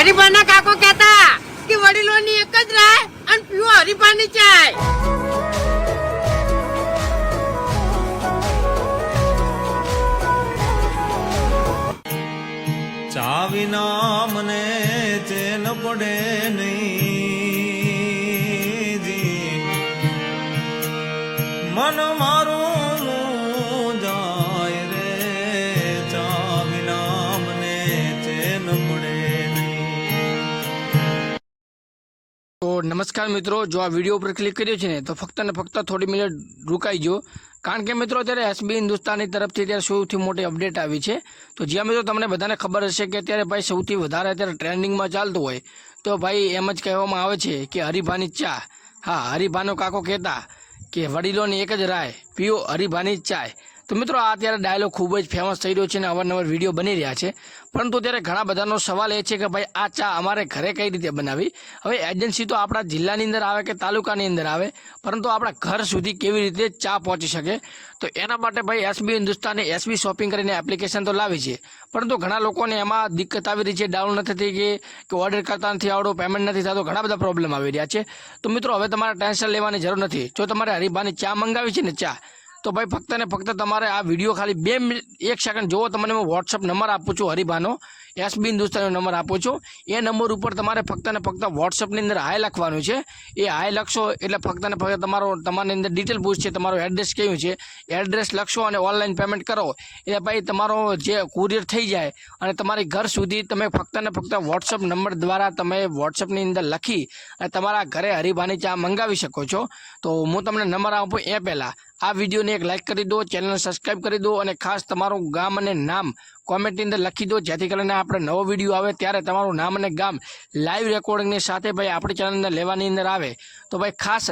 હરિભાના કાકો કહેતા કે વડીલોની એક જ રાય અને પીવો હરિભાની ચાય. ચાવીના મને ચેન પડે નહીં જી. મન મારું નમસ્કાર મિત્રો, જો આ વીડિયો ઉપર ક્લિક કર્યો છે ને, તો ફક્ત ને ફક્ત થોડી મિનિટ રોકાઈ જો કારણ કે મિત્રો, અત્યારે એસબી હિન્દુસ્તાની તરફથી અત્યારે સૌથી મોટી અપડેટ આવી છે. તો જ્યાં મિત્રો તમને બધાને ખબર હશે કે અત્યારે ભાઈ સૌથી વધારે અત્યારે ટ્રેન્ડિંગમાં ચાલતું હોય, તો ભાઈ એમ જ કહેવામાં આવે છે કે હરિભાની ચા. હા, હરિભાનો કાકો કહેતા કે, વડીલોની એક જ રાય, પીઓ હરિભાની ચાય. તો મિત્રો, આ અત્યારે ડાયલોગ ખૂબ જ ફેમસ થઈ રહ્યો છે અને અવારનવાર વીડિયો બની રહ્યા છે. પરંતુ અત્યારે ઘણા બધાનો સવાલ એ છે કે ભાઈ, આ ચા અમારે ઘરે કઈ રીતે બનાવી હવે એજન્સી તો આપણા જિલ્લાની અંદર આવે કે તાલુકાની અંદર આવે, પરંતુ આપણા ઘર સુધી કેવી રીતે ચા પહોંચી શકે? તો એના માટે ભાઈ એસબી હિન્દુસ્તાને એસબી શોપિંગ કરીને એપ્લિકેશન તો લાવી છે. પરંતુ ઘણા લોકોને એમાં દિક્કત આવી રહી છે ડાઉન નથી થઈ ગઈ કે ઓર્ડર કરતા નથી આવડો પેમેન્ટ નથી થતો, ઘણા બધા પ્રોબ્લેમ આવી રહ્યા છે. તો મિત્રો, હવે તમારે ટેન્શન લેવાની જરૂર નથી. જો તમારે હરિભાની ચા મંગાવી છે ને ચા તો ભાઈ ફક્ત ને ફક્ત તમારે આ વીડિયો ખાલી બે એક સેકન્ડ જોવો, તમને હું વોટ્સઅપ નંબર આપું છું, હરિભાનો. એસબી હિન્દુસ્તાનનો નંબર આપું છું. એ નંબર ઉપર તમારે ફક્ત ને ફક્ત વોટ્સઅપની અંદર હાય લખવાનું છે. એ હાય લખશો એટલે ફક્ત ને ફક્ત તમારો, તમારી અંદર ડિટેલ પૂછશે, તમારું એડ્રેસ કયું છે. એડ્રેસ લખશો અને ઓનલાઈન પેમેન્ટ કરો. એટલે ભાઈ તમારો જે કુરિયર થઈ જાય અને તમારી ઘર સુધી તમે ફક્ત ને ફક્ત વોટ્સઅપ નંબર દ્વારા તમે વોટ્સઅપની અંદર લખી અને તમારા ઘરે હરિભાની ચા મંગાવી શકો છો. તો હું તમને નંબર આપું એ પહેલાં. આ વિડીયોને એક લાઇક કરી દો ચેનલ સબસ્ક્રાઇબ કરી દો અને ખાસ તમારું ગામ અને નામ કોમેન્ટની અંદર લખી દો. જેથી કરીને આપણે નવો વીડિયો આવે ત્યારે તમારું નામ અને ગામ લાઈવ રેકોર્ડિંગની સાથે ભાઈ આપણી ચેનલ અંદર લેવાની અંદર આવે. તો ભાઈ ખાસ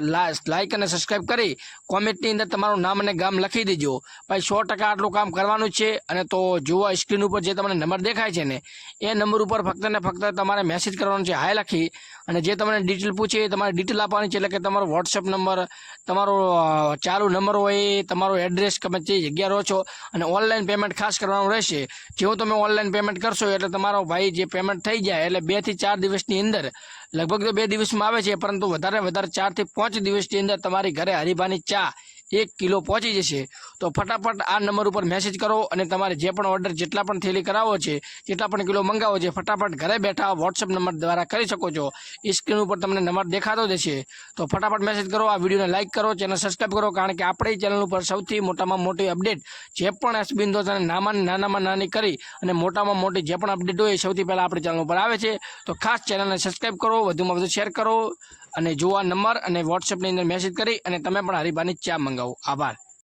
લાઇક અને સબસ્ક્રાઇબ કરી કોમેન્ટની અંદર તમારું નામ અને ગામ લખી દેજો. ભાઈ સો ટકા આટલું કામ કરવાનું છે. અને તો જુઓ સ્ક્રીન ઉપર જે તમને નંબર દેખાય છે ને, એ નંબર ઉપર ફક્ત ને ફક્ત તમારે મેસેજ કરવાનો છે, હાય લખી. અને જે તમને ડિટેલ પૂછે એ તમારે ડિટેલ આપવાની છે, એટલે કે તમારો વોટ્સએપ નંબર તમારો ચાલુ નંબર હોય તમારો એડ્રેસ તમે જે જગ્યા રહો છો. અને ઓનલાઈન પેમેન્ટ ખાસ કરવાનું રહેશે. જેવું તમે ઓનલાઈન પેમેન્ટ કરશો એટલે તમારો ભાઈ જે પેમેન્ટ થઈ જાય એટલે બેથી ચાર દિવસની અંદર, લગભગ તો બે દિવસમાં આવે છે, પરંતુ વધારે વધારે ચારથી પાંચ દિવસની અંદર તમારી ઘરે હરીફાની ચા એક કિલો પહોંચી જશે. તો ફટાફટ આ નંબર ઉપર મેસેજ કરો અને તમારે જે પણ ઓર્ડર જેટલા પણ થેલી કરાવો છે, જેટલા પણ કિલો મંગાવો છે, ફટાફટ ઘરે બેઠા વોટ્સઅપ નંબર દ્વારા કરી શકો છો. એ સ્ક્રીન ઉપર તમને નંબર દેખાતો જશે. તો ફટાફટ મેસેજ કરો, આ વિડીયોને લાઇક કરો ચેનલ સબસ્ક્રાઈબ કરો, કારણ કે આપણી ચેનલ ઉપર સૌથી મોટામાં મોટી અપડેટ જે પણ એસબી હિન્દુસ્તાને નામાં નાનામાં નાની કરી અને મોટામાં મોટી જે પણ અપડેટ હોય એ સૌથી પહેલાં આપણી ચેનલ ઉપર આવે છે. તો ખાસ ચેનલને સબસ્ક્રાઈબ કરો, વધુમાં વધુ શેર કરો અને જો આ નંબર અને વોટ્સએપની અંદર મેસેજ કરી અને તમે પણ હરિભાની ચા મંગાવો. આભાર